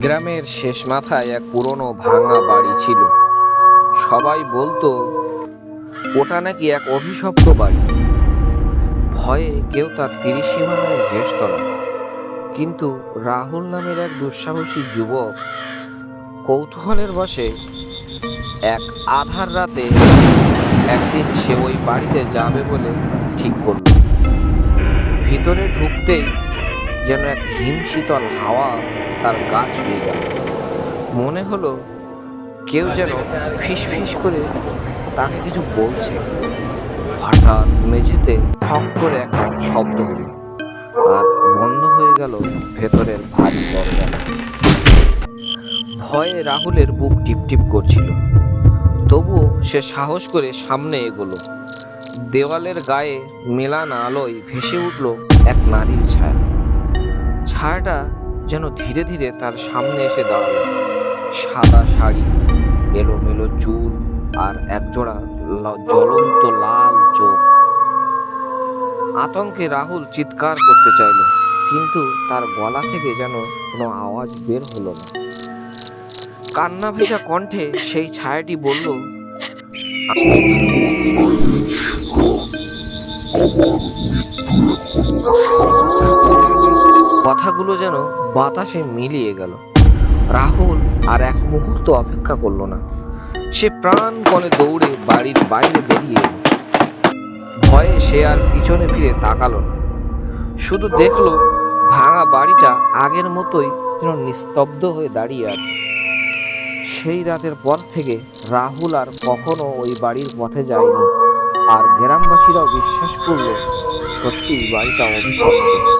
গ্রামের শেষ মাথায় এক পুরনো ভাঙা বাড়ি ছিল। সবাই বলতো, ওটা নাকি এক অভিশপ্ত বাড়ি। ভয়ে কেউ তার ত্রিসীমানায় ঘেসত না। কিন্তু রাহুল নামের এক দুঃসাহসী যুবক কৌতূহলের বসে এক আধার রাতে একদিন সে ওই বাড়িতে যাবে বলে ঠিক করল। ভিতরে ঢুকতেই যেন এক হিমশীতল হাওয়া তার গা ছুঁয়ে গেল। মনে হলো কেউ যেন ফিস ফিস করে তাকে কিছু বলছে। হঠাৎ মেঝেতে ঠক করে একটা শব্দ হলো আর বন্ধ হয়ে গেল ভেতরের ভারী দরজা। ভয়ে রাহুলের বুক টিপটিপ করছিল। তবুও সে সাহস করে সামনে এগোলো। দেওয়ালের গায়ে মেলানা আলোয় ভেসে উঠল এক নারীর ছায়া। ছায়াটা যেন ধীরে ধীরে তার সামনে এসে দাঁড়াল। সাদা শাড়ি, এলোমেলো চুল আর একজোড়া জ্বলন্ত লাল চোখ। আতঙ্কে রাহুল চিৎকার করতে চাইল, কিন্তু তার গলা থেকে যেন কোনো আওয়াজ বের হলো না। কান্না ভেজা কণ্ঠে সেই ছায়াটি বলল কথাগুলো যেন বাতাসে মিলিয়ে গেল। রাহুল আর এক মুহূর্ত অপেক্ষা করল না। সে প্রাণপণে দৌড়ে বাড়ির বাইরে বেরিয়ে এলো। ভয়ে সে আর পিছনে ফিরে তাকালো না। শুধু দেখল ভাঙা বাড়িটা আগের মতোই যেন নিস্তব্ধ হয়ে দাঁড়িয়ে আছে। সেই রাতের পর থেকে রাহুল আর কখনো ওই বাড়ির পথে যায়নি। আর গ্রামবাসীরাও বিশ্বাস করল সত্যি বাড়িটা অভিশপ্ত